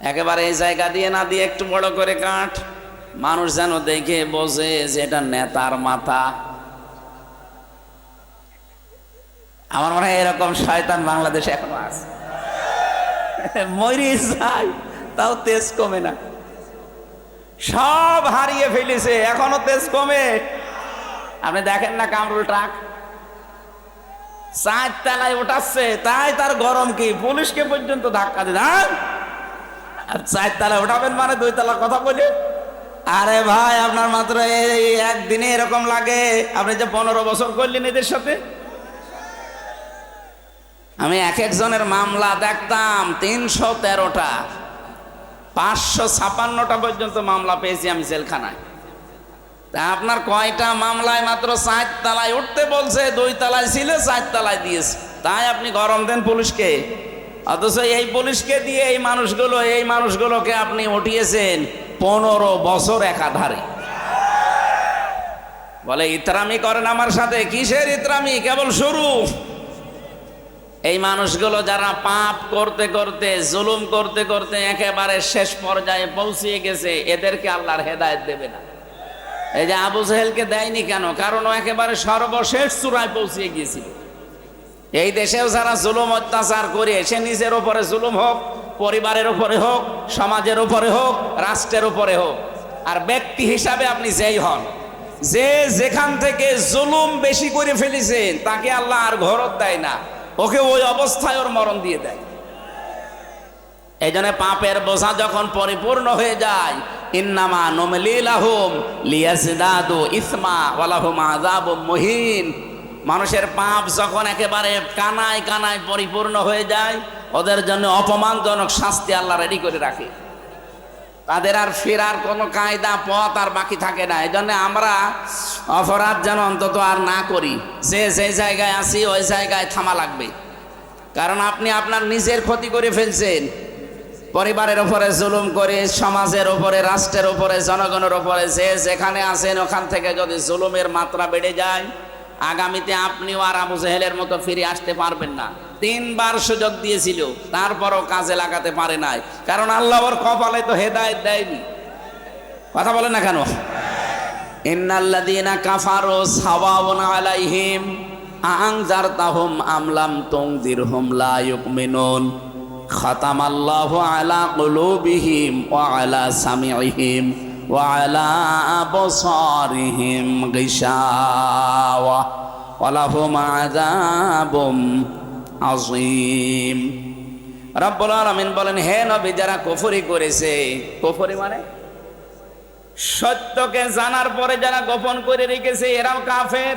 একেবারে এই জায়গা দিয়ে না দিয়ে একটু বড় করে কাঠ মানুষ যেন দেখে বোঝে যে এটা নেতার মাথা। আমার মনে হয় এরকম শয়তান বাংলাদেশে এখনও আছে। মরি যায় তাও তেজ কমে না। সব হারিয়ে ফেলেছে, এখনও তেজ কমে। আপনি দেখেন না কামরুল ট্রাক? চার তলায় ওঠাচ্ছে তাই তার গরম কি? পুলিশকে পর্যন্ত ধাক্কা দিন আর চার তলায় ওঠাবেন মানে দুই তলার কথা বলি। আরে ভাই, আপনার মাত্র এই একদিনে এরকম লাগে। আপনি যে পনেরো বছর করলেন এদের সাথে? আমি এক একজনের মামলা দেখতাম, তিনশো তেরোটা। পাঁচশো ছাপান্নটা পর্যন্ত মামলা পেয়েছি আমি জেলখানায়। তা আপনার কয়টা মামলায় মাত্র চার তালায় উঠতে বলছে? দুই তালায় ছিল চার তালায় দিয়েছে। তাই আপনি গরম দেন পুলিশকে। অথচ এই পুলিশকে দিয়ে এই মানুষগুলো, এই মানুষগুলোকে আপনি উঠিয়েছেন পনেরো বছর একাধারে বলে, ইতরামি করেন আমার সাথে, কিসের ইতরামি? কেবল শুরু। এই মানুষগুলো যারা পাপ করতে করতে, জুলুম করতে করতে একেবারে শেষ পর্যায়ে পৌঁছিয়ে গেছে, এদেরকে আল্লাহর হেদায়ত দেবে না। এই যে আবু জাহেলকে দেয়নি কেন? কারণ ও একেবারে সর্বশেষ চূড়ায় পৌঁছিয়ে গিয়েছিল। এই দেশেও যারা জুলুম অত্যাচার করে, সে নিজের ওপরে জুলুম হোক, পরিবারের উপরে হোক, সমাজের উপরে হোক, রাষ্ট্রের উপরে হোক। আর ব্যক্তি হিসাবে আপনি যেই হন, যে যেখান থেকে জুলুম বেশি করে ফেলেছেন, তাকে আল্লাহ আর ঘরত দেয় না। ওকে ওই অবস্থায় ওর মরণ দিয়ে দেয়। এই জন্য পাপের বোঝা যখন পরিপূর্ণ হয়ে যায়, ইন্নামা নমলিলাহুম লিয়াজদাদু ইসমা ওয়ালাহুম আযাবুম মুহিন। মানুষের পাপ যখন একেবারে কানায় কানায় পরিপূর্ণ হয়ে যায়, ওদের জন্য অপমানজনক শাস্তি আল্লাহ রেডি করে রাখে। তাদের আর ফেরার কোনো কায়দা, পথ আর বাকি থাকে না। এই জন্য আমরা অপরাধ যেন অন্তত আর না করি। যে যে জায়গায় আসি ওই জায়গায় থামা লাগবে। কারণ আপনি আপনার নিজের ক্ষতি করে ফেলছেন। পরিবারের উপরে জুলুম করে, সমাজের উপরে, রাষ্ট্রের উপরে, জনগণের ওপরে যে যেখানে আছেন, ওখান থেকে যদি জুলুমের মাত্রা বেড়ে যায় আগামীতে আপনিও আর আবু জেহেলের মতো ফিরে আসতে পারবেন না। তিনবার সুযোগ দিয়েছিল, তারপরও কাজে লাগাতে পারে নাই। কারণ আল্লাহ ওর কপালে তো হেদায়েত দেয়নি। কথা বলেন না কেন? আনজারতাহুম আমলাম তুনজিরহুম লা আলা আলা আবসারিহিম গিশাওয়া ওয়া লাহুম আযাবুম আযীম রব্বুল আলামিন বলেন, হে নবী, যারা কুফরি করেছে, কুফরি মানে? সত্যকে জানার পরে যারা গোপন করে রেখেছে, এরাও কাফের?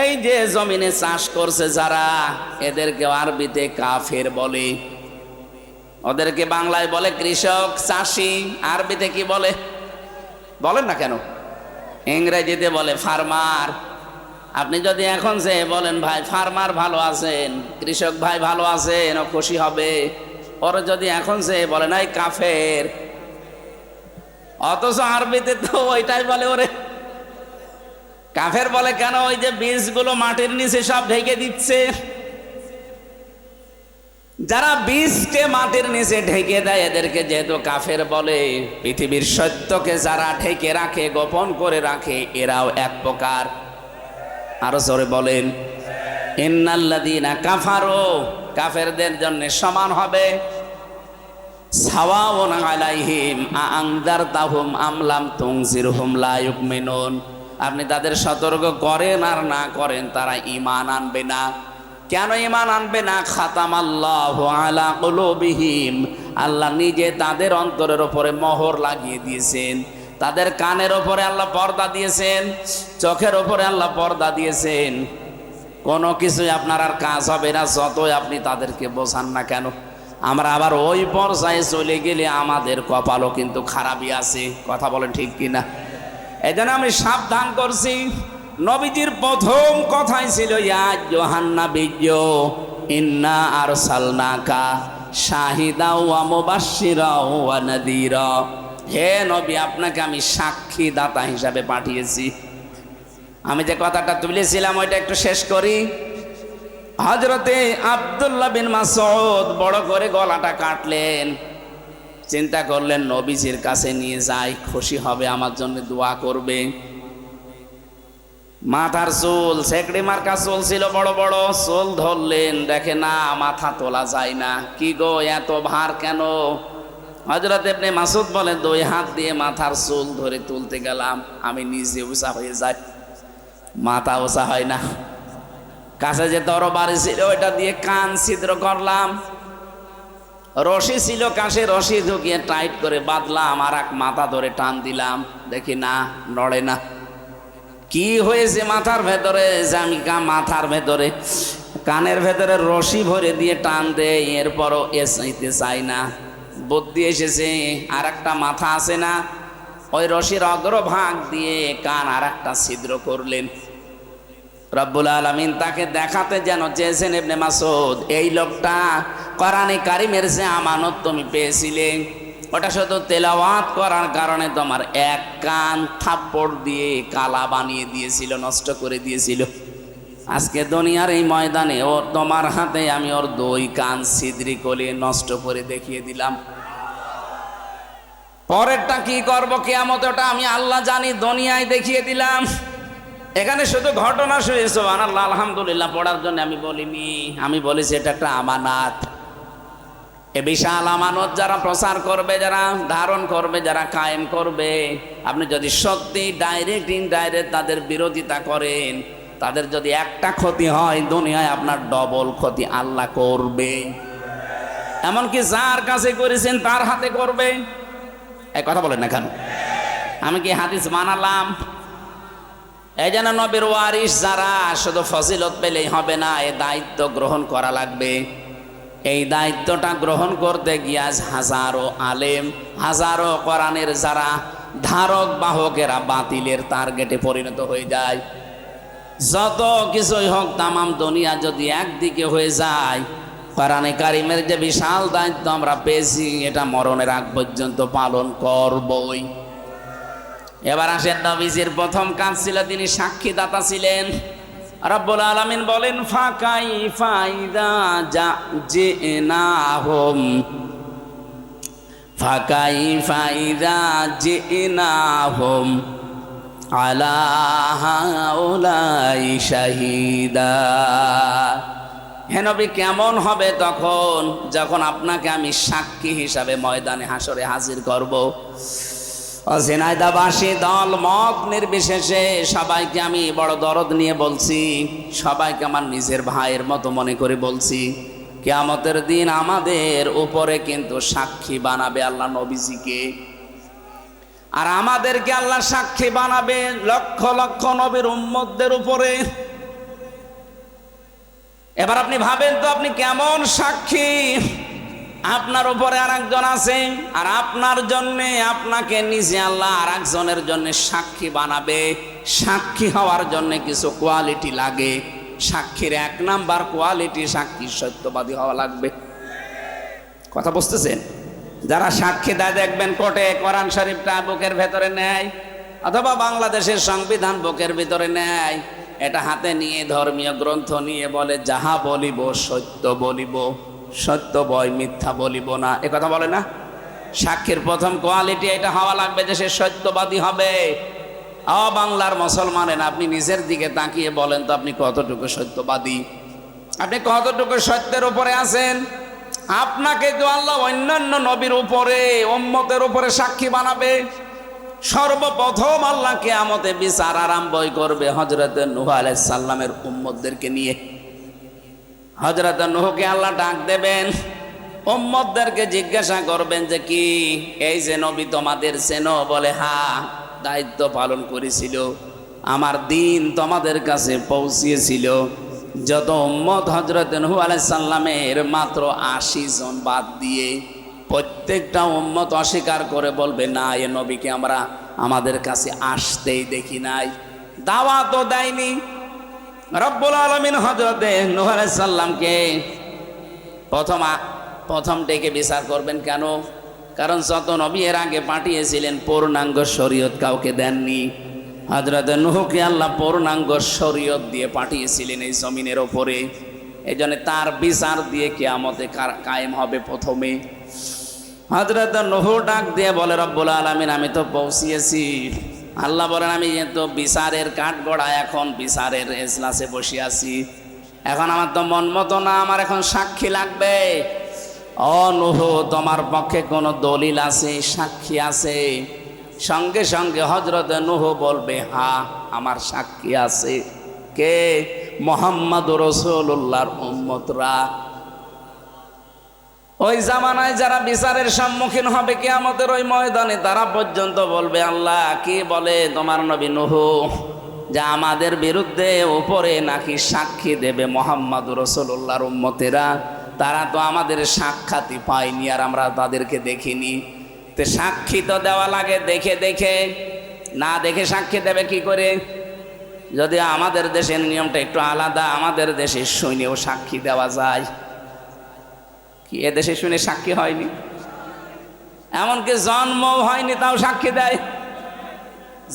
এই যে জমিনে চাষ করছে যারা, এদেরকে আরবিতে কাফের বলে। ওদেরকে বাংলায় বলে কৃষক চাষি, আরবিতে কি বলে? বলেন না কেন? ইংরেজিতে বলে ফার্মার। আপনি যদি এখন যে বলেন, ভাই, ফার্মার ভালো আছেন, কৃষক ভাই ভালো আছেন, ও খুশি হবে। ওর যদি এখন যে বলেন এই কাফের। অথচ আরবিতে তো ওইটাই বলে, ওরে, কাফের বলে কেন? ওই যে বীজগুলো মাটির নিচে সব ঢেকে দিচ্ছে। যারা বীজকে মাটির নিচে ঢেকে দেয়, এদেরকে যেহেতু কাফের বলে, পৃথিবীর সত্যকে যারা ঢেকে রাখে, গোপন করে রাখে, এরাও এক প্রকার। আরও জোরে বলেন ইন্নাল্লাদিনা কাফারো কাফেরদের জন্য সমান হবে। সাওয়াউন আলাইহিম আনজারতাহুম আমলাম তুনজিরহুম লা ইউমিনুন। আপনি তাদের সতর্ক করেন আর না করেন, তারা ঈমান আনবে না। কেন ইমান আনবে না? খাতাম আল্লাহ আলা কুলুবিহিম। আল্লাহ নিজে তাদের অন্তরের ওপরে মোহর লাগিয়ে দিয়েছেন। তাদের কানের ওপরে আল্লাহ পর্দা দিয়েছেন। চোখের ওপরে আল্লাহ পর্দা দিয়েছেন। কোনো কিছুই আপনার আর কাজ হবে না, যতই আপনি তাদেরকে বোঝান না কেন। আমরা আবার ওই পর্যায়ে চলে গেলে আমাদের কপালও কিন্তু খারাপই আছে। কথা বলেন ঠিক কিনা? এই আমি সাবধান করছি। নবীজির প্রথম কথাই ছিল, ইয়া জোহান্না বীর্য ইন্না আর সালনাকা শাহিদা ওয়া মুবাশশিরা ওয়া নাদিরা। হে নবী, আপনাকে আমি সাক্ষী দাতা হিসাবে পাঠিয়েছি। আমি যে কথাটা তুলেছিলাম, ওইটা একটু শেষ করি। হজরতে আবদুল্লাহ বিন মাসউদ বড় করে গলাটা কাটলেন। চিন্তা করলেন, নবীজির কাছে নিয়ে যাই, খুশি হবে, আমার জন্য দোয়া করবে। মাথার চুল, সেকড়ি মার্কা চুল ছিল বড় বড়, চুল ধরলেন, দেখে না, মাথা তোলা যায় না। কি গো, এত ভার কেন? হজরত এমনি মাসুদ বলে দুই হাত দিয়ে মাথার চুল ধরে তুলতে গেলাম, আমি নিজে উষা হয়ে যাই। মাথা উষা হয় না। কাছে যে তরবারি ছিল, ওইটা দিয়ে কান ছিদ্র করলাম। রশি ছিল কাছে, রশি ঢুকিয়ে টাইট করে বাঁধলাম আর এক মাথা ধরে টান দিলাম। দেখি না, নড়ে না। কি হয়েছে মাথার ভেতরে? জামিকা মাথার ভেতরে, কানের ভেতরে রশি ভরে দিয়ে টান দেয় এরপরও এসাইতে চাই না। বুদ্ধি এসেছে আর একটা মাথা আছে না? ওই রশির অগ্রভাগ দিয়ে কান আর একটা ছিদ্র করলেন। রব্বুল আলমিন তাকে দেখাতে যেন চেয়েছেন এমনি মাসুদ এই লোকটা কোরআনে কারিমের যে আমানত তুমি পেয়েছিলে ওটা শুধু তেলাওয়াত করার কারণে তোমার এক কান থাপ্পড় দিয়ে কালা বানিয়ে দিয়েছিল, নষ্ট করে দিয়েছিল। আজকে দুনিয়ার এই ময়দানে ও তোমার হাতে আমি ওর দুই কান ছিদ্রি করে নষ্ট করে দেখিয়ে দিলাম। পরেরটা কি করব কেয়ামত, ওটা আমি আল্লাহ জানি, দুনিয়ায় দেখিয়ে দিলাম। এখানে শুধু ঘটনা শুয়েছে আল্লাহ আলহামদুলিল্লাহ, পড়ার জন্য আমি বলিনি। আমি বলেছি, এটা একটা আমানাত। এ বিশাল আমানত যারা প্রচার করবে, যারা ধারণ করবে, যারা কায়েম করবে, আপনি যদি সত্যি ডাইরেক্ট ইনডাইরেক্ট তাদের বিরোধিতা করেন, তাদের যদি একটা ক্ষতি হয়, দুনিয়ায় আপনার ডবল ক্ষতি আল্লাহ করবে। এমনকি যার কাছে করেছেন, তার হাতে করবে। এই কথা বলেন না কেন? আমি কি হাদিস বানালাম এই যেন নবীর ওয়ারিস যারা, শুধু ফজিলত পেলেই হবে না, এ দায়িত্ব গ্রহণ করা লাগবে। এই দায়িত্বটা গ্রহণ করতে গিয়ে হাজারো আলেম, হাজারো কোরআনের যারা ধারক, বাহকেরা বাতিলের টার্গেটে পরিণত হয়ে যায়। যত কিছুই হোক, তামাম দুনিয়া যদি একদিকে হয়ে যায়, কোরআনে কারিমের যে বিশাল দায়িত্ব আমরা পেয়েছি, এটা মরণের আগ পর্যন্ত পালন করবই। এবার আসেন নবীজির প্রথম কাজ ছিল, তিনি সাক্ষীদাতা ছিলেন। রব্বুল আলামিন বলেন, ফাকাই ফাইদা যা যে না হোম ফাকাই ফাইদা যে না হোম আলাহাউলাই শাহিদা হেনবি কেমন হবে তখন? যখন আপনাকে আমি সাক্ষী হিসাবে ময়দানে হাসরে হাজির করব। অঝিনাইদাবাসী দল মত নির্বিশেষে সবাইকে আমি বড় দরদ নিয়ে বলছি, সবাইকে আমার নিজের ভাইয়ের মতো মনে করে বলছি, কেয়ামতের দিন আমাদের উপরে কিন্তু সাক্ষী বানাবে আল্লাহ নবীজিকে। আর আমাদেরকে আল্লাহ সাক্ষী বানাবে লক্ষ লক্ষ নবীর উম্মতদের উপরে। এবার আপনি ভাবেন তো আপনি কেমন সাক্ষী? আপনার উপরে আর একজন আছে, আর আপনার জন্যে আপনাকে নিজে আল্লাহ আর একজনের জন্য সাক্ষী বানাবে। সাক্ষী হওয়ার জন্য কিছু কোয়ালিটি লাগে। সাক্ষীর এক নাম্বার কোয়ালিটি সাক্ষী সত্যবাদী হওয়া লাগবে। কথা বুঝতেছেন? যারা সাক্ষী দেয় দেখবেন কোর্টে কোরআন শরীফটা বুকের ভেতরে নেয়, অথবা বাংলাদেশের সংবিধান বুকের ভিতরে নেয়। এটা হাতে নিয়ে ধর্মীয় গ্রন্থ নিয়ে বলে, যাহা বলিব সত্য বলিব। সত্য বয় মিথ্যা বলিব না। এ কথা বলে না? সাক্ষীর প্রথম কোয়ালিটি এটা হওয়া লাগবে যে সে সত্যবাদী হবে। অ, বাংলার মুসলমানেন আপনি নিজের দিকে তাকিয়ে বলেন তো আপনি কতটুকু সত্যবাদী। আপনি কতটুকু সত্যের উপরে আছেন? আপনাকে তো আল্লাহ অন্যান্য নবীর উপরে, উম্মতের উপরে সাক্ষী বানাবে। সর্বপ্রথম আল্লাহ কেয়ামতে বিচার আরম্ভই করবে হজরত নুহ আলাইসাল্লামের উম্মতদেরকে নিয়ে। হজরত নুহকে আল্লাহ ডাক দেবেন। উম্মতদেরকে জিজ্ঞাসা করবেন যে কি, এই যে নবী তোমাদের চেনো? বলে, হা, দায়িত্ব পালন করেছিল। আমার দিন তোমাদের কাছে পৌঁছিয়েছিল যত উম্মত হজরত নুহু আলাইসাল্লামের মাত্র আশি জন বাদ দিয়ে প্রত্যেকটা উম্মত অস্বীকার করে বলবে, না, এ নবীকে আমরা আমাদের কাছে আসতেই দেখি নাই। দাওয়া তো দেয়নি। রব্বুল আলমিন হজরতে নুহ আলাইসাল্লামকে প্রথম প্রথম ডেকে বিচার করবেন কেন? কারণ যত নবী এর আগে পাঠিয়েছিলেন, পূর্ণাঙ্গ শরীয়ত কাউকে দেননি। হজরত নুহকে আল্লাহ পূর্ণাঙ্গ শরীয়ত দিয়ে পাঠিয়েছিলেন এই জমিনের ওপরে। এই জন্য তার বিচার দিয়ে কেয়ামতে কায়েম হবে প্রথমে। হজরত নহু ডাক দিয়ে বলে, রব্বুল আলমিন, আমি তো পৌঁছিয়েছি। আল্লাহ বলেন, আমি তো বিচারের কাঠ গড়া, এখন বিচারের এজলাসে বসে আছি। এখন আমার তো মন মতো না, আমার এখন সাক্ষী লাগবে। ও নহু, তোমার পক্ষে কোনো দলিল আছে, সাক্ষী আছে? সঙ্গে সঙ্গে হজরত নুহ বলবে, হা, আমার সাক্ষী আছে। কে? মোহাম্মদ রসুল্লাহর উম্মতরা। ওই জামানায় যারা বিচারের সম্মুখীন হবে কিয়ামতের ওই ময়দানে, তারা পর্যন্ত বলবে, আল্লাহ, কি বলে তোমার নবী নুহ? যা আমাদের বিরুদ্ধে উপরে নাকি সাক্ষী দেবে মোহাম্মদ রসুল্লাহর উম্মতেরা? তারা তো আমাদের সাক্ষাৎই পায়নি আর আমরা তাদেরকে দেখিনি। তো সাক্ষী তো দেওয়া লাগে, দেখে দেখে। না দেখে সাক্ষী দেবে কি করে? যদি আমাদের দেশের নিয়মটা একটু আলাদা, আমাদের দেশে শুনেও সাক্ষী দেওয়া যায়। কি এদেশে শুনে সাক্ষী হয়নি। এমনকি জন্ম হয়নি, তাও সাক্ষী দেয়।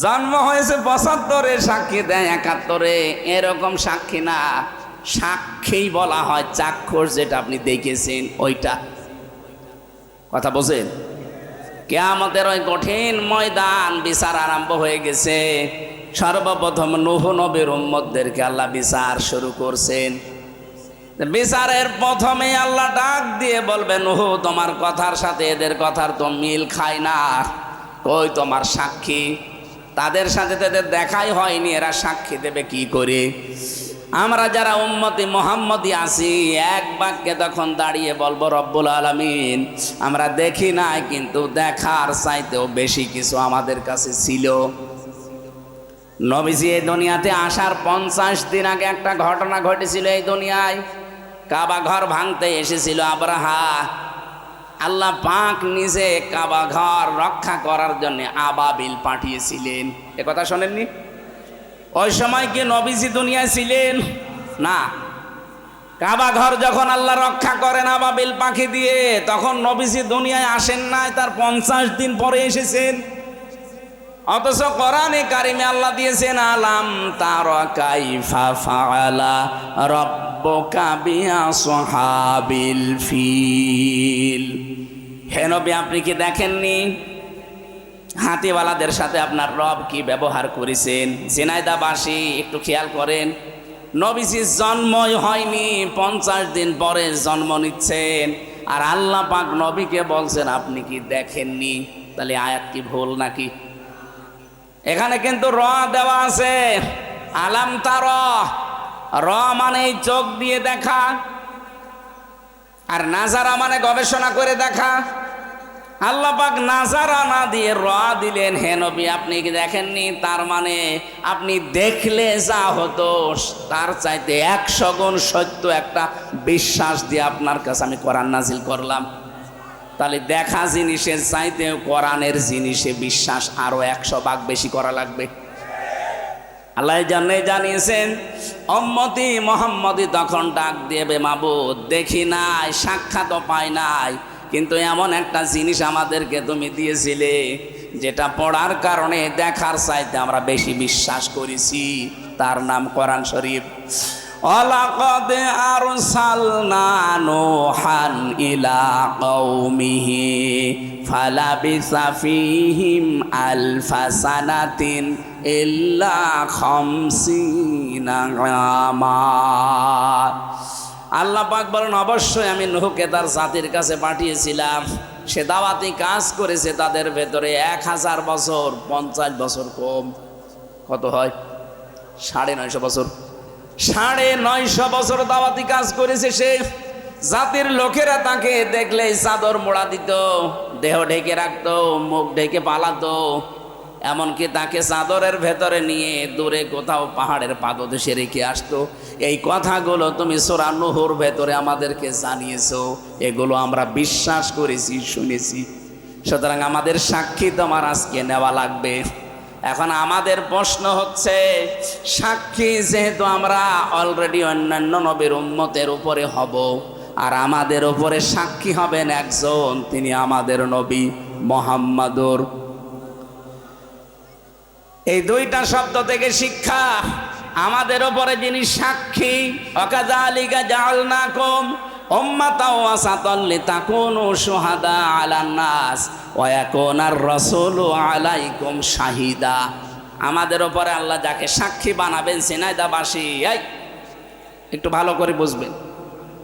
জন্ম হয়েছে পঁচাত্তরে, সাক্ষী দেয় একাত্তরে। এরকম সাক্ষী না। সাক্ষী বলা হয় চাক্ষুষ যেটা আপনি দেখেছেন, ওইটা। কথা বোঝেন? কেয়ামতের ওই কঠিন ময়দান বিচার আরম্ভ হয়ে গেছে। সর্বপ্রথম নুহ নবীর উম্মতদেরকে আল্লাহ বিচার শুরু করছেন। বিচারের প্রথমে আল্লাহ ডাক দিয়ে বলবেন ও তোমার কথার সাথে এদের কথার তো মিল খায় না। কই তোমার সাক্ষী? তাদের সাথে তাদের দেখাই হয়নি, এরা সাক্ষী দেবে কি করে? আমরা যারা উম্মতি মোহাম্মদি আছি, এক বাক্যে তখন দাঁড়িয়ে বলব, রব্বুল আলমিন, আমরা দেখি নাই, কিন্তু দেখার চাইতেও বেশি কিছু আমাদের কাছে ছিল। নবীজি এই দুনিয়াতে আসার পঞ্চাশ দিন আগে একটা ঘটনা ঘটেছিল এই দুনিয়ায়। কাবা ঘর ভাঙতে এসেছিল আবরাহা। আল্লাহ পাক নিজে কাবা ঘর রক্ষা করার জন্য আবাবিল পাঠিয়েছিলেন। এ কথা শোনেননি? ওই সময় কি নবীজি দুনিয়ায় ছিলেন? না। কাবা ঘর যখন আল্লাহ রক্ষা করেন আবাবিল পাখি দিয়ে, তখন নবীজি দুনিয়ায় আসেন নাই, তার পঞ্চাশ দিন পরে এসেছেন। অথচ কোরআনে কারিমে আল্লাহ দিয়েছেন, আলাম তার কাইফা হে নবী, আপনি কি দেখেননি? হাতিওয়ালাদের সাথে আপনার রব কি ব্যবহার করেছেন? জেনাইদাবাসী একটু খেয়াল করেন। নবীজির জন্মই হয়নি, পঞ্চাশ দিন পরে জন্ম নিচ্ছেন। আর আল্লাহ পাক নবীকে বলছেন, আপনি কি দেখেননি? তাহলে আয়াত কি ভুল নাকি? এখানে কিন্তু র দেওয়া আছে, আলাম তার র মানে চোখ দিয়ে দেখা, আর নাজারা মানে গবেষণা করে দেখা। আল্লাহ পাক নাজারা না দিয়ে র দিলেন, হে নবী, আপনি কি দেখেননি? তার মানে আপনি দেখলে যা হতো, তার চাইতে একশো গুণ সত্য একটা বিশ্বাস দিয়ে আপনার কাছে আমি কোরআন নাজিল করলাম। তাহলে দেখা জিনিসের চাইতে কোরআনের জিনিসে বিশ্বাস আরও একশো ভাগ বেশি করা লাগবে। আল্লাহ জানে জানিয়েছেন অম্মতি মোহাম্মদি তখন ডাক দেবে, মাবুদ, দেখি নাই সাক্ষাৎ পাই নাই। কিন্তু এমন একটা জিনিস আমাদেরকে তুমি দিয়েছিলে, যেটা পড়ার কারণে দেখার চাইতে আমরা বেশি বিশ্বাস করেছি। তার নাম কোরআন শরীফ। ولقد أرسلنا نوحا إلى قومه فلبث فيهم ألف سنة إلا خمسين عاما আল্লাহ পাক বলেন অবশ্যই আমি নুহকে তার জাতির কাছে পাঠিয়েছিলাম সে দাওয়াতি কাজ করেছে তাদের ভেতরে এক হাজার বছর পঞ্চাশ বছর কম কত হয় সাড়ে নয়শো বছর সাড়ে নয়শো বছর দাওয়াতি কাজ করেছে সে। জাতির লোকেরা তাকে দেখলে চাদর মোড়া দিত, দেহ ঢেকে রাখতো, মুখ ঢেকে পালাতো। এমনকি তাকে চাদরের ভেতরে নিয়ে দূরে কোথাও পাহাড়ের পাদদেশে রেখে আসতো। এই কথাগুলো তুমি সোরানুহুর ভেতরে আমাদেরকে জানিয়েছো, এগুলো আমরা বিশ্বাস করেছি, শুনেছি। সুতরাং আমাদের সাক্ষী তোমার আজকে নেওয়া লাগবে। এখন আমাদের প্রশ্ন হচ্ছে, সাক্ষী যেহেতু আমরা অলরেডি অন্যান্য নবীর উন্মতের উপরে হব, আর আমাদের উপরে সাক্ষী হবেন একজন, তিনি আমাদের নবী মোহাম্মদুর। এই দুইটা শব্দ থেকে শিক্ষা, আমাদের ওপরে যিনি সাক্ষী অকাজা আলিকা জাল না জালনাকুম নাস আমাদের ওপরে আল্লাহ যাকে সাক্ষী বানাবেন সিনাইদাবাসী, এই, একটু ভালো করে বুঝবেন।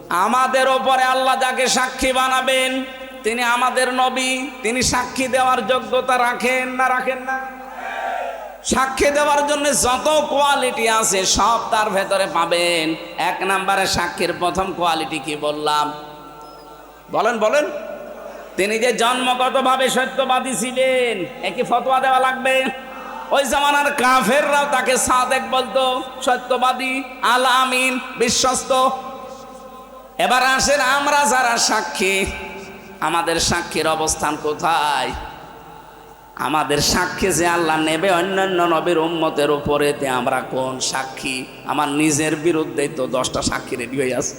আমাদের ওপরে আল্লাহ যাকে সাক্ষী বানাবেন, তিনি আমাদের নবী, তিনি সাক্ষী দেওয়ার যোগ্যতা রাখেন না রাখেন না? সাক্ষী দেওয়ার জন্য যত কোয়ালিটি আছে সব তার ভেতরে পাবেন। এক নম্বরে সাক্ষীর প্রথম কোয়ালিটি কি বললাম? বলেন বলেন। তিনি যে জন্মগতভাবে সত্যবাদী ছিলেন একই ফতোয়া দেওয়া লাগবে? ওই জামানার কাফেররাও তাকে সাদেক বলতো, সত্যবাদী, আল আমিন, বিশ্বস্ত। এবার আসেন আমরা যারা সাক্ষী, আমাদের সাক্ষীর অবস্থান কোথায়? আমাদের সাক্ষী যে আল্লাহ নেবে অন্যান্য নবীর উম্মতের উপরে, তে আমরা কোন সাক্ষী? আমার নিজের বিরুদ্ধেই তো দশটা সাক্ষী রেডি হয়ে আছে।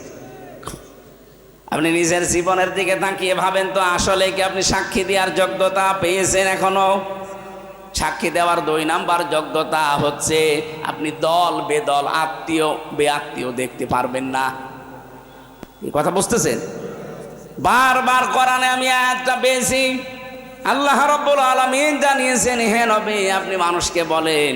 আপনি নিজের জীবনের দিকে তাকিয়ে ভাবেন তো, আসলে কি আপনি সাক্ষী দেওয়ার যোগ্যতা পেয়েছেন এখনও? সাক্ষী দেওয়ার দুই নাম্বার যোগ্যতা হচ্ছে, আপনি দল বেদল আত্মীয়, বে আত্মীয় দেখতে পারবেন না। কথা বুঝতেছেন? বারবার কোরআনে আমি আয়াতটা পেয়েছি। আল্লাহ রব্বুল আলমিন জানিয়েছেন, হে নবী, আপনি মানুষকে বলেন,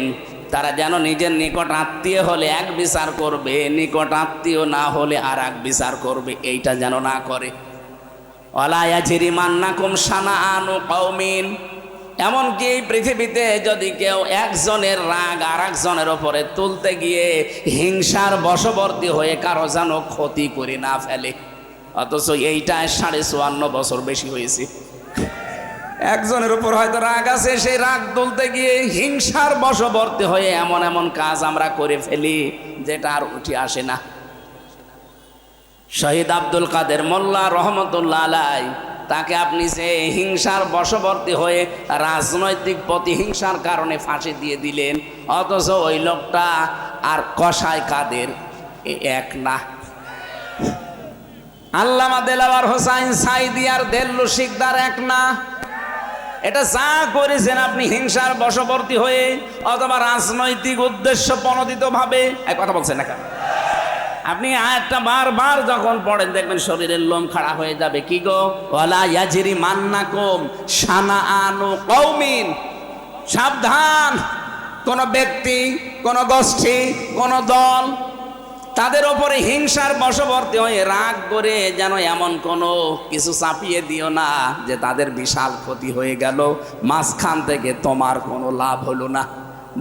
তারা যেন নিজের নিকট আত্মীয় হলে এক বিচার করবে, নিকট আত্মীয় না হলে আর এক বিচার করবে, এইটা যেন না করে। অলায়া ঝিরি মান্নাকুম সানা আনু কৌমিন এমনকি এই পৃথিবীতে যদি কেউ একজনের রাগ আর একজনের ওপরে তুলতে গিয়ে হিংসার বশবর্তী হয়ে কারও যেন ক্ষতি করে না ফেলে, অথচ এইটা সাড়ে চুয়ান্ন বছর বেশি হয়েছে। একজনের উপর হয়তো রাগ আছে, সেই রাগ তুলতে গিয়ে হিংসার বশবর্তী হয়ে এমন এমন কাজ আমরা করে ফেলি, যেটা আর উঠে আসে না। শহীদ আব্দুল কাদের মোল্লা রহমতুল্লাহ আলাই, তাকে আপনি যে হিংসার বশবর্তী হয়ে রাজনৈতিক প্রতিহিংসার কারণে ফাঁসি দিয়ে দিলেন, অথচ ওই লোকটা আর কষায় কাদের? এক না। আল্লামা দেলাওয়ার হোসাইন সাইদি আর দেল্লু শিকদার এক না। এটা যা করেছেন আপনি হিংসার বশবর্তী হয়ে অথবা রাজনৈতিক উদ্দেশ্য প্রণোদিত ভাবে এক কথা বলছেন না আপনি আয়াতটা বারবার যখন পড়েন, দেখবেন শরীরের লোম খাড়া হয়ে যাবে। কি গো? ইয়াজিরি মান্নাকুম সানা আনু কৌমিন সাবধান। কোন ব্যক্তি, কোন গোষ্ঠী, কোন দল তাদের ওপরে হিংসার বশবর্তী হয়ে রাগ করে যেন এমন কোনো কিছু চাপিয়ে দিও না যে তাদের বিশাল ক্ষতি হয়ে গেল। মাঝখান থেকে তোমার কোনো লাভ হলো না।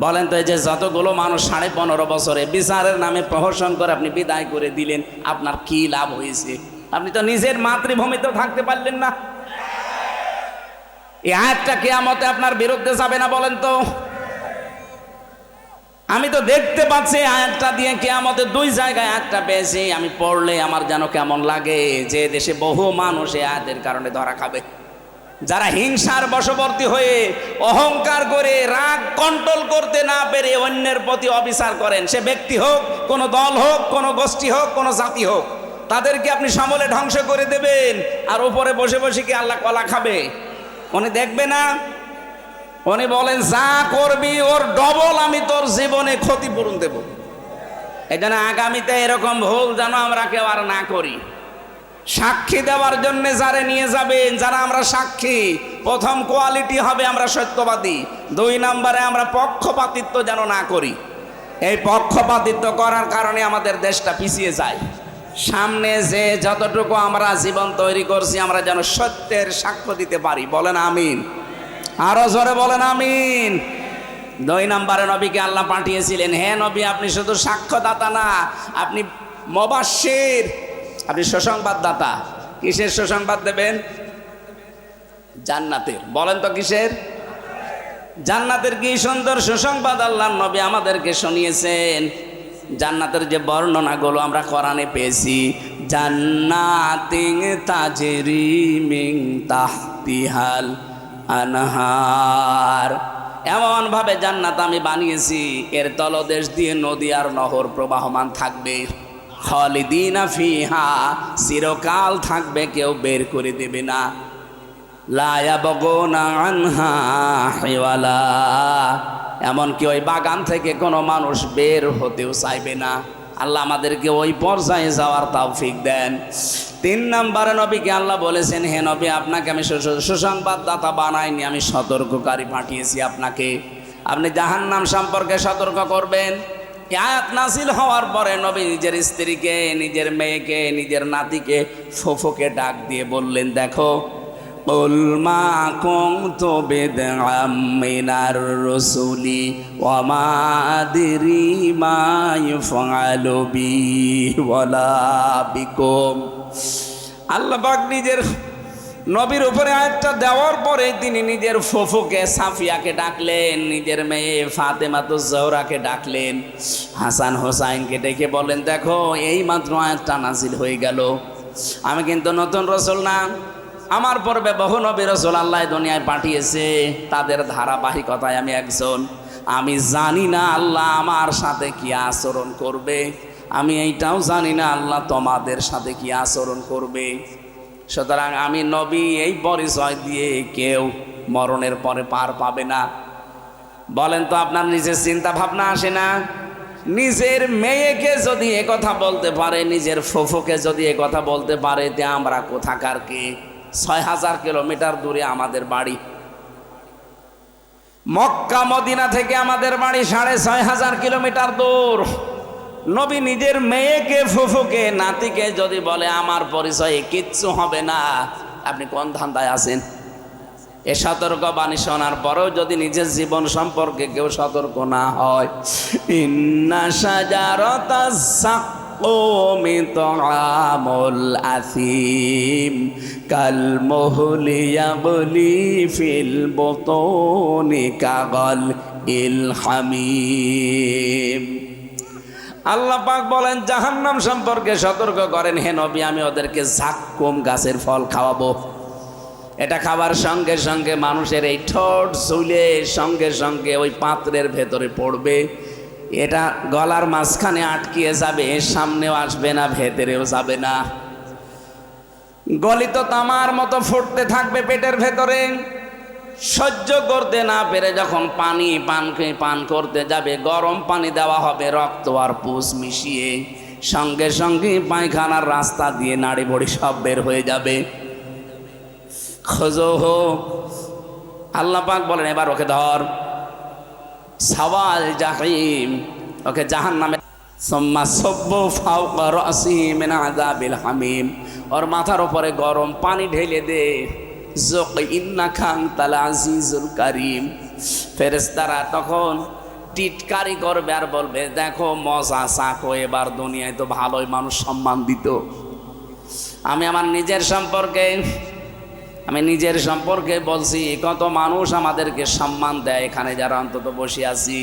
বলেন তো এই যে যতগুলো মানুষ সাড়ে পনেরো বছরে বিচারের নামে প্রহসন করে আপনি বিদায় করে দিলেন, আপনার কি লাভ হয়েছে? আপনি তো নিজের মাতৃভূমিতেও থাকতে পারলেন না। এই আয়াতটা কেয়ামতে আপনার বিরুদ্ধে যাবে না বলেন তো। আমি তো দেখতে পাচ্ছি আয়াতটা দিয়ে কেয়ামতে দুই জায়গায় আয়াতটা পেয়েছি। আমি পড়লে আমার যেন কেমন লাগে যে দেশে বহু মানুষ এই আয়াতের কারণে ধরা খাবে। যারা হিংসার বশবর্তী হয়ে অহংকার করে রাগ কন্ট্রোল করতে না পেরে অন্যের প্রতি অবিচার করেন, সে ব্যক্তি হোক, কোনো দল হোক, কোনো গোষ্ঠী হোক, কোনো জাতি হোক, তাদেরকে আপনি সমলে ধ্বংস করে দেবেন। আর উপরে বসে বসে কি আল্লাহ কলা খাবে? উনি দেখবে না? উনি বলেন, যা করবি ওর ডবল আমি তোর জীবনে ক্ষতিপূরণ দেব। এই জন্য আগামীতে এরকম ভুল যেন আমরা কেউ আর না করি। সাক্ষী দেওয়ার জন্য যারা নিয়ে যাবেন, যারা আমরা সাক্ষী, প্রথম কোয়ালিটি হবে আমরা সত্যবাদী। দুই নম্বরে আমরা পক্ষপাতিত্ব যেন না করি। এই পক্ষপাতিত্ব করার কারণে আমাদের দেশটা পিছিয়ে যায়। সামনে যে যতটুকু আমরা জীবন তৈরি করছি, আমরা যেন সত্যের সাক্ষ্য দিতে পারি। বলেন আমিন। আরও জোরে বলেন, আমিন। দুই নম্বরে নবীকে আল্লাহ পাঠিয়েছিলেন, হে নবী, আপনি শুধু সাক্ষ্যদাতা না, আপনি মবাসির আপনি সুসংবাদদাতা। কিসের সুসংবাদ দেবেন? জান্নাতের। বলেন তো কিসের? জান্নাতের কি সুন্দর সুসংবাদ আল্লাহ নবী আমাদেরকে শুনিয়েছেন। জান্নাতের যে বর্ণনাগুলো আমরা কোরআনে পেয়েছি, জান্নাতিং তাজরি মিং তাহতিহাল আনহার। এমন ভাবে জান্নাত আমি বানিয়েছি, এর তলদেশ দিয়ে নদী আর নহর প্রবাহমান থাকবে। খালিদিনা ফিহা, চিরকাল থাকবে, কেউ বের করে দেবে না। এমনকি ওই বাগান থেকে কোনো মানুষ বের হতেও চাইবে না। আল্লাহ আমাদেরকে ওই পর্যায়ে যাওয়ার তাওফিক দেন। তিন নম্বরে নবীকে আল্লাহ বলেছেন, হে নবী, আপনাকে আমি সুসংবাদদাতা বানাইনি, আমি সতর্ককারী পাঠিয়েছি আপনাকে। আপনি জাহান্নাম সম্পর্কে সতর্ক করবেন। আয়াত নাসিল হওয়ার পরে নবী নিজের স্ত্রীকে, নিজের মেয়েকে, নিজের নাতিকে, ফোফোকে ডাক দিয়ে বললেন, দেখো قل ما كنت بدعا من الرسل وما أدري ما يفعل بي ولا بكم আল্লাহ পাক নিজের নবীর উপরে আয়াতটা দেওয়ার পরে তিনি নিজের ফফুকে সাফিয়াকে ডাকলেন নিজের মেয়ে ফাতেমাতুজ জহরাকে ডাকলেন হাসান হোসাইনকে ডেকে বলেন দেখো এই মাত্র আয়াতটা নাজিল হয়ে গেল আমি কিন্তু নতুন রসুল না আমার পর্বে বহু নবীর রসুল আল্লাহ দুনিয়ায় পাঠিয়েছে, তাদের ধারাবাহিকতায় আমি একজন। আমি জানি না আল্লাহ আমার সাথে কি আচরণ করবে। আমি এইটাও জানি না আল্লাহ তোমাদের সাথে কি আচরণ করবে। সুতরাং আমি নবী এই পরিচয় দিয়ে কেউ মরণের পরে পার পাবে না। বলেন তো আপনার নিজের চিন্তা ভাবনা আসে না? নিজের মেয়েকে যদি কথা বলতে পারে, নিজের ফুফুকে যদি কথা বলতে পারে, তে আমরা কোথাকার কে? ছয় হাজার কিলোমিটার দূরে আমাদের বাড়ি। মক্কা, মদিনা থেকে আমাদের বাড়ি সাড়ে ছয় হাজার কিলোমিটার দূর। নবী নিজের মেয়েকে, ফুফুকে, নাতিকে যদি বলে, আমার পরিচয়ে কিচ্ছু হবে না। আপনি কোন ধান্দায় আছেন? এ সতর্ক বাণী শোনার পরেও যদি নিজের জীবন সম্পর্কে কেউ সতর্ক না হয়। ইন্না সাজারতা তাআমুল আসিম বুতুনি কাগল ইল আল্লাহ পাক বলেন, জাহান্নাম সম্পর্কে সতর্ক করেন, হে নবী, আমি ওদেরকে জাক্কুম গাছের ফল খাওয়াবো। এটা খাবার সঙ্গে সঙ্গে মানুষের এই ঠোঁট চুলে সঙ্গে সঙ্গে ওই পাত্রের ভেতরে পড়বে। এটা গলার মাঝখানে আটকিয়ে যাবে, সামনেও আসবে না, ভেতরেও যাবে না। গলিত তামার মতো ফুটতে থাকবে পেটের ভেতরে। সহ্য করতে না পেরে যখন পানি পান পান করতে যাবে, গরম পানি দেওয়া হবে, রক্ত আর পুষ মিশিয়ে সঙ্গে সঙ্গে পায়খানার রাস্তা দিয়ে নাড়ি বড়ি সব বের হয়ে যাবে। খোঁজো হো। আল্লাহ পাক বলেন, এবার ওকে ধর। সওয়াল জাহিম। ওকে জাহান নামে সোম্মা সব্য ফাউকা রসি মিনা আযাবিল হামিম। ওর মাথার উপরে গরম পানি ঢেলে দে। জোক ইন্না খান তালা আজিজুল কারিম। ফেরেস্তারা তখন টিটকারি করবে আর বলবে, দেখো, মজা চাকো, এবার দুনিয়ায় তো ভালোই মানুষ সম্মান দিত। আমি আমার নিজের সম্পর্কে আমি নিজের সম্পর্কে বলছি, কত মানুষ আমাদেরকে সম্মান দেয় এখানে যারা অন্তত বসে আছি।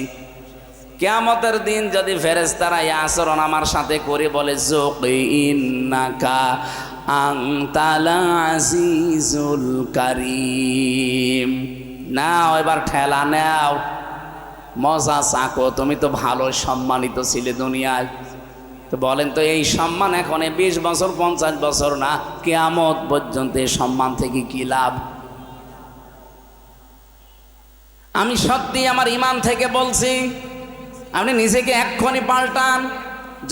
কেয়ামতের দিন যদি ফেরেস্তারা এই আচরণ আমার সাথে করে বলে কারিম। নাও, এবার ঠেলা নাও। মজা চাকো, তুমি তো ভালো সম্মানিত ছিলে দুনিয়ায়। তো বলেন তো, এই সম্মান এখন বিশ বছর, পঞ্চাশ বছর না, কেয়ামত পর্যন্ত এই সম্মান থেকে কি লাভ? আমি সত্যি আমার ইমান থেকে বলছি, আপনি নিজেকে এক্ষুনি পাল্টান,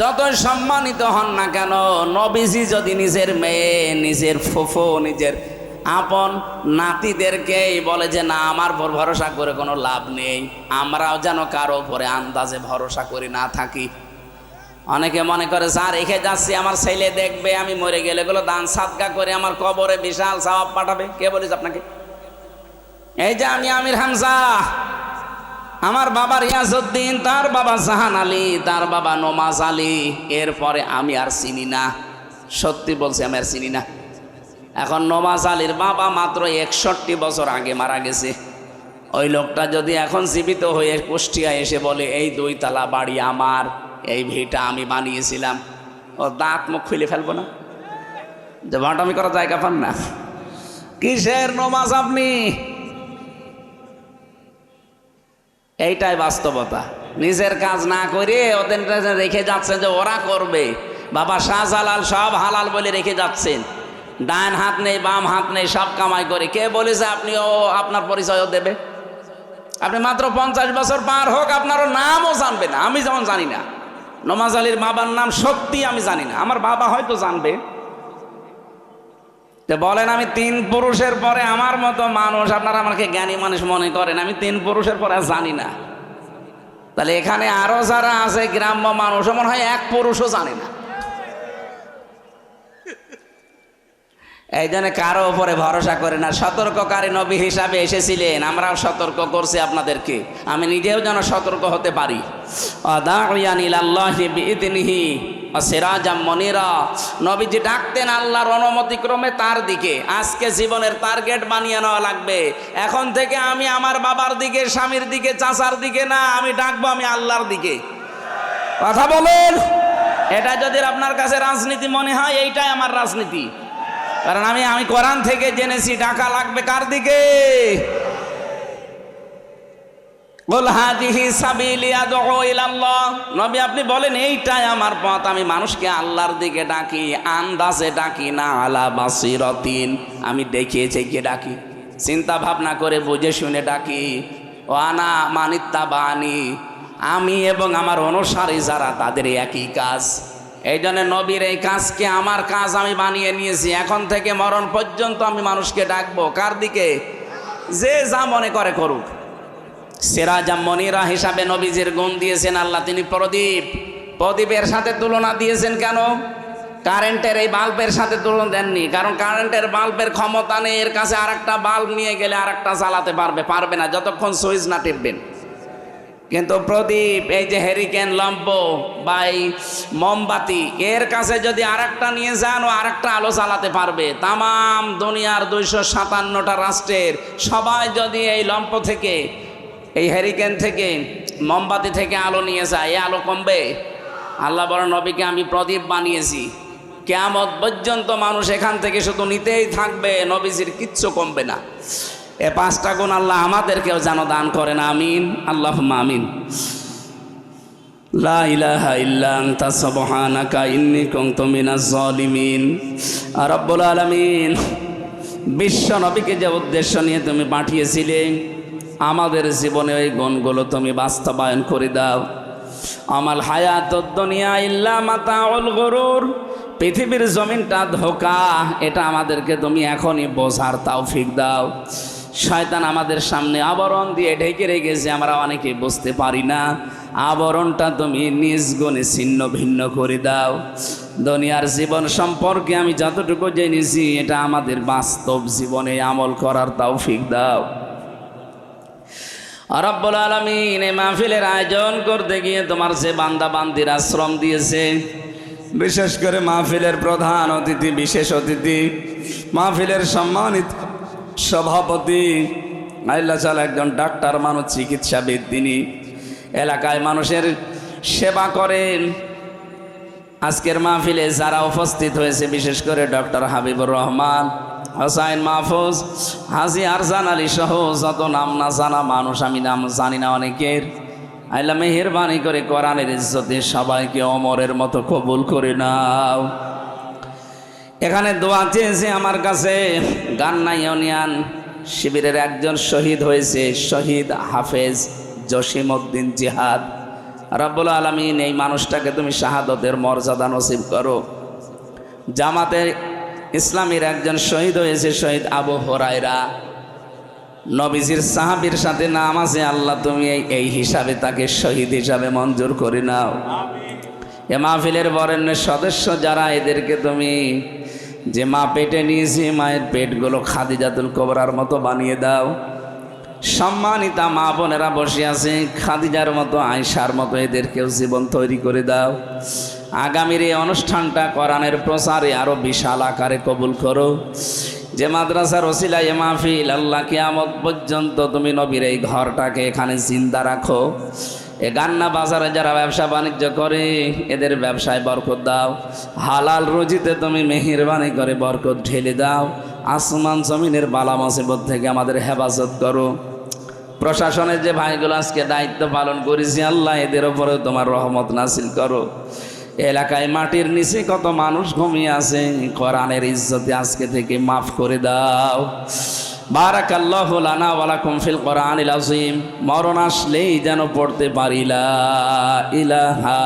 যতই সম্মানিত হন না কেন, নবীজি যদি নিজের মেয়ে, নিজের ফুফু, নিজের আপন নাতিদেরকেই বলে যে, না, আমার উপর ভরসা করে কোনো লাভ নেই, আমরাও যেন কারও উপরে আন্দাজে ভরসা করে না থাকি। অনেকে মনে করে, স্যার রেখে যাচ্ছি, আমার ছেলে দেখবে, আমি মরে গেলে। এগুলো দান সাদকা করে আমার কবরে বিশাল সওয়াব পাঠাবে। কে বলিস আপনাকে? এই যে আমি আমির হামজা, আমার বাবা রিয়াজউদ্দিন, তার বাবা জাহান আলী, তার বাবা নমাজ আলী। এরপরে আমি আর চিনি না। সত্যি বলছি, আমি আর চিনি না। এখন নমাজ আলীর বাবা মাত্র একষট্টি বছর আগে মারা গেছে। ওই লোকটা যদি এখন জীবিত হয়ে কুষ্টিয়া এসে বলে, এই দুই তালা বাড়ি আমার। এই ভিটা আমি বানিয়েছিলাম। ও দাঁত মুখ খুলে ফেলব না। যে ভাটামি করা জায়গা পান না। কিসের নমাজ আপনি? এইটাই বাস্তবতা। নিজের কাজ না করে ওদের রেখে যাচ্ছেন যে ওরা করবে। বাবা শাহজালাল সব হালাল বলে রেখে যাচ্ছেন। ডান হাত নেই, বাম হাত নেই, সব কামাই করে। কে বলেছে আপনি ও আপনার পরিচয়ও দেবে? আপনি মাত্র পঞ্চাশ বছর পার হোক, আপনারও নামও জানবে না। আমি যেমন জানি না। নমাজ আলীর বাবার নাম সত্যি আমি জানি না। আমার বাবা হয়তো জানবে। বলেন, আমি তিন পুরুষের পরে আমার মতো মানুষ, আপনারা আমাকে জ্ঞানী মানুষ মনে করেন, আমি তিন পুরুষের পরে জানি না। তাহলে এখানে আরও যারা আছে, গ্রাম্য মানুষ মনে হয় এক পুরুষও জানে না। এই জন্য কারও ওপরে ভরসা করে না। সতর্ককারী নবী হিসাবে এসেছিলেন। আমরাও সতর্ক করছি আপনাদেরকে। আমি নিজেও যেন সতর্ক হতে পারি। মনিরা। নবীজি ডাকতেন আল্লাহর অনুমতিক্রমে তার দিকে। আজকে জীবনের টার্গেট বানিয়ে নেওয়া লাগবে। এখন থেকে আমি আমার বাবার দিকে, স্বামীর দিকে, চাচার দিকে না, আমি ডাকবো আমি আল্লাহর দিকে। কথা বলেন? এটা যদি আপনার কাছে রাজনীতি মনে হয়, এইটাই আমার রাজনীতি। কারণ আমি আমি কোরআন থেকে জেনেছি, টাকা লাগবে কার দিকে? নবী, আপনি বলেন, এইটাই আমার পথ, আমি মানুষকে আল্লাহর দিকে ডাকি, আন্দাজে ডাকি, না আলা বাসিরতিন। আমি দেখিয়ে চেকে ডাকি? চিন্তা ভাবনা করে বুঝে শুনে ডাকি। ও আনা মানিত্তা বানি আমি এবং আমার অনুসারী যারা, তাদের একই কাজ। এই জন্য নবীর এই কাজকে আমার কাজ আমি বানিয়ে নিয়েছি। এখন থেকে মরণ পর্যন্ত আমি মানুষকে ডাকবো। কার দিকে? যে যা মনে করে করুক। সেরাজা মনিরা হিসাবে নবীজির গুণ দিয়েছেন আল্লাহ, তিনি প্রদীপ। প্রদীপের সাথে তুলনা দিয়েছেন কেন? কারেন্টের এই বাল্বের সাথে তুলনা দেননি। কারণ কারেন্টের বাল্বের ক্ষমতা নেই, এর কাছে আর একটা বাল্ব নিয়ে গেলে আর একটা চালাতে পারবে পারবে না, যতক্ষণ সুইচ না টিপবেন। কিন্তু প্রদীপ, এই যে হেরিকেন লম্প বা এই মোমবাতি, এর কাছে যদি আরেকটা নিয়ে যান, ও আরেকটা আলো চালাতে পারবে। তাম দুনিয়ার দুইশো সাতান্নটা রাষ্ট্রের সবাই যদি এই লম্প থেকে, এই হেরিকেন থেকে, মোমবাতি থেকে আলো নিয়ে যায়, এই আলো কমবে? আল্লাহ বড় নবীকে আমি প্রদীপ বানিয়েছি। কেয়ামত পর্যন্ত মানুষ এখান থেকে শুধু নিতেই থাকবে, নবীজির কিচ্ছু কমবে না। এ পাঁচটা গুণ আল্লাহ আমাদেরকেও যেন দান করেন, আমিন। আল্লাহ আমিন। লা বিশ্ব নবীকে যে উদ্দেশ্য নিয়ে তুমি পাঠিয়েছিলে, আমাদের জীবনে ওই গুণগুলো তুমি বাস্তবায়ন করে দাও। আমাল হায়াত দুনিয়া ইল্লা গরুর, পৃথিবীর জমিনটা ধোকা, এটা আমাদেরকে তুমি এখনই বোঝার তৌফিক দাও। শয়তান আমাদের সামনে আবরণ দিয়ে ঢেকে রেখেছে, আমরা অনেকে বুঝতে পারি না। আবরণটা তুমি নিজ গুণে ছিন্ন, ভিন্ন করে দাও। দুনিয়ার জীবন সম্পর্কে আমি যতটুকু জেনেছি, এটা আমাদের বাস্তব জীবনে আমল করার তৌফিক দাও। রব্বুল আলমিন এই মাহফিলের আয়োজন করতে গিয়ে তোমার যে বান্দা বান্দির আশ্রম দিয়েছে, বিশেষ করে মাহফিলের প্রধান অতিথি, বিশেষ অতিথি, মাহফিলের সম্মানিত সভাপতি আল্লাহ চাল একজন ডাক্তার, মানুষ চিকিৎসাবিদ। তিনি এলাকায় মানুষের সেবা করেন। আজকের মাহফিলে যারা উপস্থিত হয়েছে, বিশেষ করে ডক্টর হাবিবুর রহমান, হোসাইন মাহফুজ, হাজি আরজান আলী সহ যত নাম না জানা মানুষ, আমি নাম জানি না অনেকের। আল্লাহ মেহরবানি করে কোরআনের ইজ্জতে সবাইকে অমরের মতো কবুল করে নাও। এখানে দোয়া চেয়েছে আমার কাছে। গান্না ইউনিয়ন শিবিরের একজন শহীদ হয়েছে, শহীদ হাফেজ জসিম উদ্দিন জিহাদ। রব্বুল আলমিন, এই মানুষটাকে তুমি শাহাদতের মর্যাদা নসিব করো। জামাতে ইসলামীর একজন শহীদ হয়েছে, শহীদ আবু হরাইরা নবীজির সাহাবির সাথে নাম আছে, আল্লাহ তুমি এই হিসাবে তাকে শহীদ হিসাবে মঞ্জুর করে নাও। এ মাহফিলের বরেণ্যের সদস্য যারা, এদেরকে তুমি যে মা পেটে নিয়েছি, মায়ের পেটগুলো খাদিজাতুল কবরার মতো বানিয়ে দাও। সম্মানিতা মা বোনেরা বসে আছে, খাদিজার মতো আয়সার মতো এদেরকেও জীবন তৈরি করে দাও। আগামীর এই অনুষ্ঠানটা কোরআনের প্রচারে আরও বিশাল আকারে কবুল করো। যে মাদ্রাসার ওসিলা এ মাহফিল, আল্লাহ কিয়ামত পর্যন্ত তুমি নবীর এই ঘরটাকে এখানে জিন্দা রাখো। এ গান্না বাজারে যারা ব্যবসা বাণিজ্য করে, এদের ব্যবসায় বরকত দাও। হালাল রুজিতে তুমি মেহেরবানি করে বরকত ঢেলে দাও। আসমান জমিনের বালা মুসিবত থেকে আমাদের হেফাজত করো। প্রশাসনের যে ভাইগুলো আজকে দায়িত্ব পালন করেছি, আল্লাহ এদের ওপরেও তোমার রহমত নাসিল করো। এলাকায় মাটির নিচে কত মানুষ ঘুমিয়ে আছে, কোরআনের ইজ্জতে আজকে থেকে মাফ করে দাও। বারাকাল্লাহু লানা ওয়ালাকুম ফিল কোরআনিল আজিম মরণ আসলেই যেন পড়তে পারিলা ইলাহা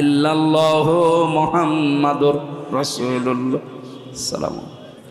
ইল্লাল্লাহু মুহাম্মাদুর রাসূলুল্লাহ। সালাম